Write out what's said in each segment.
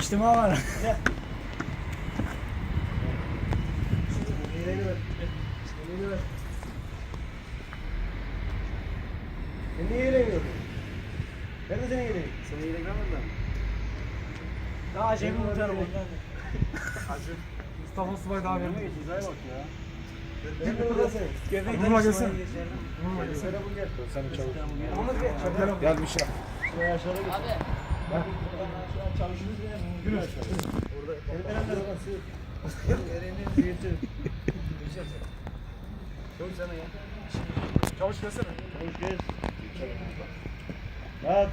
İçtima var. Yeleğini ver. Yeleğini ver. Sen niye? Nerede senin yeleğin? Senin yeleğin var mı lan? Daha acemi muhtarım ondan. Mustafa Subay daha geç, hizaya bak ya. Vurma gelsin. geçerdim. Söyle bu gel. Sen çabuk. Ahmet gel. Çabuk. Gel bir şey. Şuraya aşağıda git. Abi. Ya. Yürü aşağı. Orada. Ereğinin ziyeti. Çok sana ya. Çavuş gelsene. Çavuş gel. Rahat.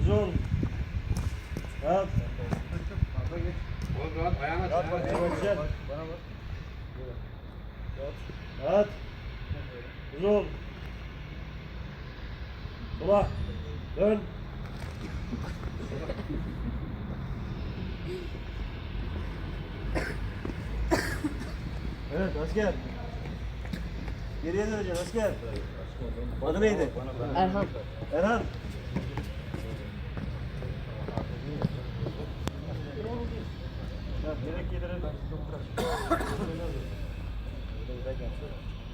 Uzun. Rahat. Oğlum rahat ayağına Rahat bak. Bana bak. Rahat. Rahat. Uzun. Sola. Dön. Evet asker. Geriye döneceksin asker. Adı neydi? Erhan. Erhan. Direkt yedirelim.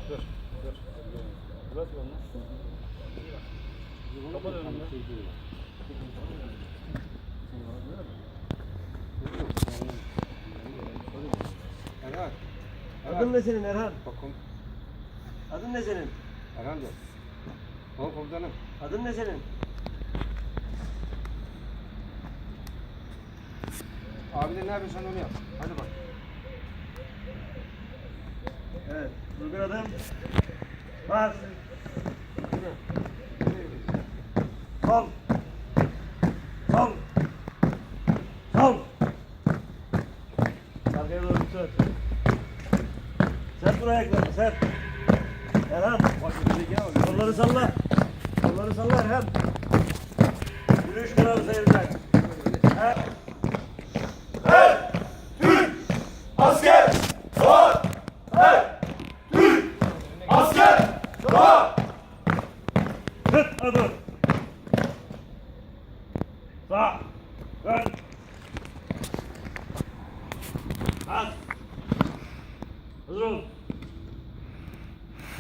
Dur, dur. Bırak onu. Erhan. Adın ne senin Erhan? Bakın. Adın ne senin? Erhan de. Oğlum komutanım. Adın ne senin? Abi de ne yapıyorsan onu yap. Hadi bak. Evet. Uygun adım. Bas. Sol. Sol. Sol. Arkaya doğru tut. Sert vur ayaklarını sert. Erhan. Kolları salla. Kolları salla Erhan. Yürüyüş kralı sayılacak. Evet. Tut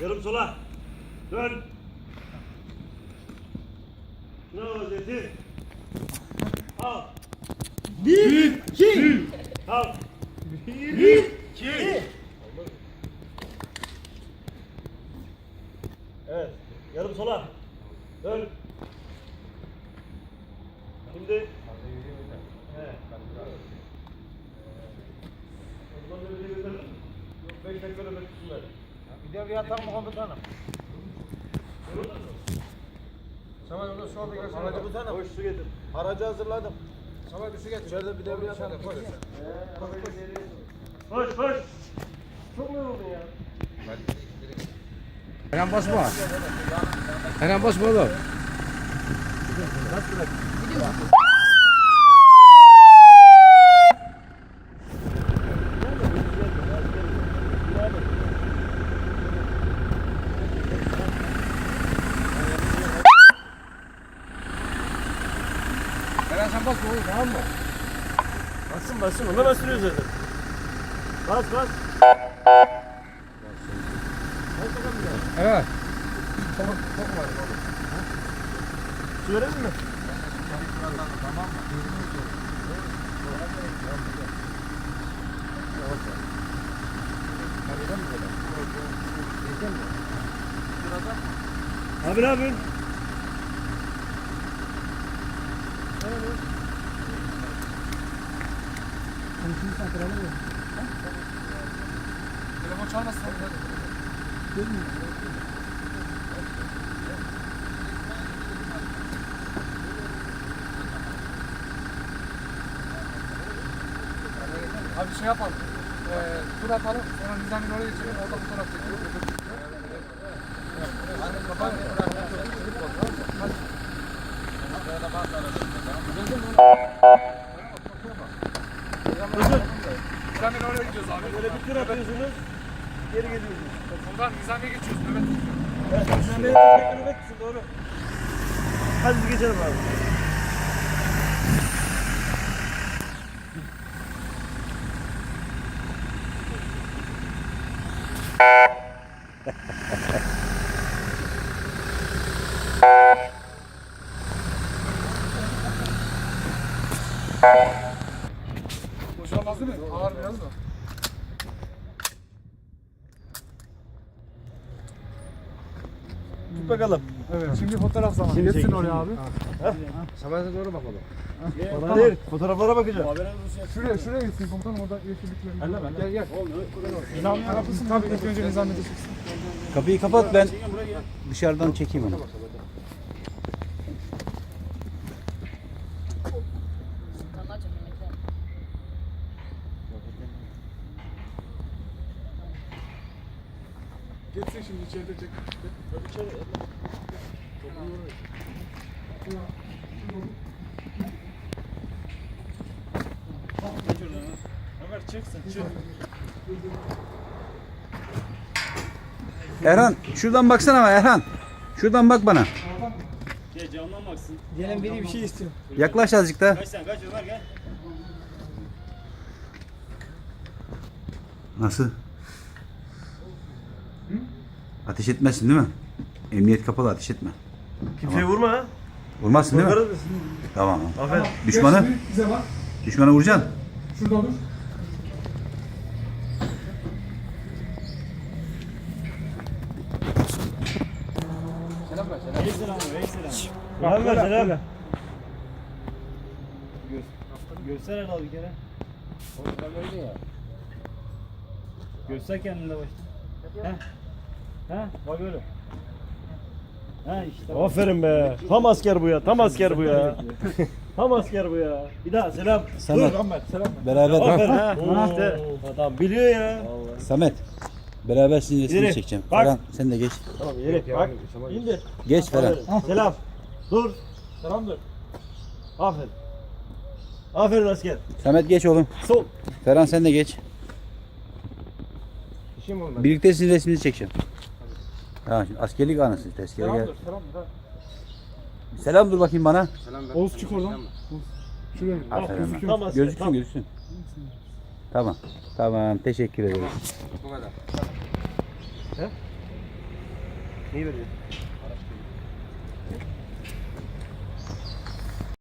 Yarım sola. Dön. Şuna vaziyeti. Al. Bir, iki. Al. Bir, iki. Evet. Yarım sola. Dön. Şimdi. Evet. Böyle bir götürelim. Yok, beş dakikada beklesinler. Atar mı komutanım? Sabah orada su aldı gelsin. Aracı komutanım. Hoş su getir. Aracı hazırladım. Sabah bir su getir. İçeride bir devreye atalım. Koş koş. Çok mu yoruldun ya? Hemen basma. Hemen basma oğlum. Hemen sen basma oğlum tamam mı? Bassın. Ona bastırıyor zaten. Bas bas. Evet. Su verelim mi? Abi ne yapıyorsun? Telefon çalmasın. Abi bir şey yapalım. Ee, tur atalım. Sonra Nizami'nin oraya geçelim. Orada fotoğraf çekelim. Hadi kapat. Hadi. Nizami'nin oraya gidiyoruz abi. Böyle bir tur atıyorsunuz. Geri geliyorsunuz. Buradan Nizami'ye geçiyoruz. Nöbet tutuyor. Evet, sen benim bekle nöbet tutun, doğru. Hadi biz geçelim abi. Boşalmaz değil mi? Ağır biraz da. Tut bakalım. Evet. Şimdi fotoğraf zamanı. Şimdi Geçsin oraya abi. Samet'e doğru bakalım. Bana değil. Fotoğraflara bakacağım. Şuraya şuraya gitsin komutanım orada yeşillikler. Gel gel. Nizami taraflısın tabii ilk önce Nizami de çıksın. Kapıyı kapat ben dışarıdan çekeyim onu. Geçsin şimdi içeride çek. Ömer çıksın çık. Erhan şuradan baksana ama Erhan. Şuradan bak bana. Gel camdan baksın. Gelen biri bir şey istiyor. Yaklaş azıcık da. Kaç sen kaç Ömer gel. Nasıl? Ateş etmezsin değil mi? Emniyet kapalı ateş etme. Kimseyi vurma ha. Vurmazsın değil mi? Korkarız biz. Tamam. Aferin. Düşmanı? Gel şimdi bize bak. Düşmana vuracaksın. Şurada dur. Selam ver selam. Göster hele bir kere. Göster kendini de başta. Heh. Heh bak öyle. Ha işte. bak. Aferin be. Tam asker bu ya. Tam asker bu ya. Tam asker bu ya. Bir daha selam. Samet. Dur Ahmet. Selam. Beraber. Aferin ha. İşte. Adam biliyor ya. Samet. Beraber sizin resmini İleri. çekeceğim. Bak. Ferhan sen de geç. Tamam yere bak. İndir. Geç Ferhan. Aferin. Selam. Dur. Selam dur. Aferin. Aferin asker. Samet geç oğlum. Sol. Ferhan sen de geç. İşim olmadı. Birlikte sizin resminizi çekeceğim. Tamam şimdi askerlik anısı Selam gel. dur. Selam dur. ha. Selam dur bakayım bana. Selam ver. Oğuz çık oradan. Oğuz. Şuraya git. Aferin. gözüküyor. Tam asker. Gözüksün tam. gözüksün. Tamam. Tamam teşekkür ederim. Bu kadar. Neyi veriyorsun?